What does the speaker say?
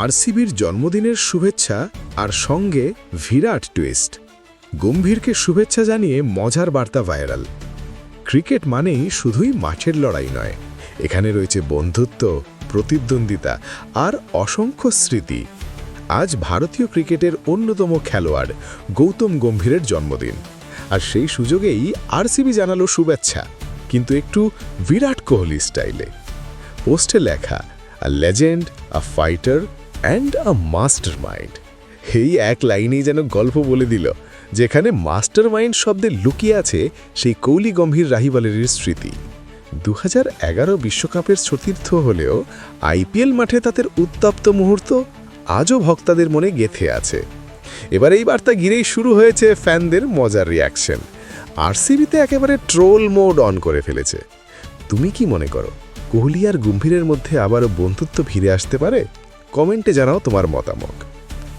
আরসিবির জন্মদিনের শুভেচ্ছা আর সঙ্গে ভিরাট টুইস্ট। গম্ভীরকে শুভেচ্ছা জানিয়ে মজার বার্তা ভাইরাল। ক্রিকেট মানেই শুধুই মাঠের লড়াই নয়, এখানে রয়েছে বন্ধুত্ব, প্রতিদ্বন্দ্বিতা আর অসংখ্য স্মৃতি। আজ ভারতীয় ক্রিকেটের অন্যতম খেলোয়াড় গৌতম গম্ভীরের জন্মদিন, আর সেই সুযোগেই আরসিবি জানালো শুভেচ্ছা, কিন্তু একটু বিরাট কোহলি স্টাইলে। পোস্টে লেখা, a legend, a fighter and a master mind এই এক লাইনেই যেন গল্প বলে দিল, যেখানে মাস্টার মাইন্ড শব্দে লুকিয়ে আছে সেই কৌলি গম্ভীর রাহিবালের স্মৃতি। দু বিশ্বকাপের সতীর্থ হলেও আইপিএল মাঠে তাদের উত্তপ্ত মুহূর্ত আজও ভক্তাদের মনে গেথে আছে। এবার এই বার্তা ঘিরেই শুরু হয়েছে ফ্যানদের মজার রিয়াকশন আরসিবিতে একেবারে ট্রোল মোড অন করে ফেলেছে। তুমি কি মনে করো, কোহলি আর গম্ভীরের মধ্যে আবারও বন্ধুত্ব ফিরে আসতে পারে? কমেন্টে জানাও তোমার মতামত।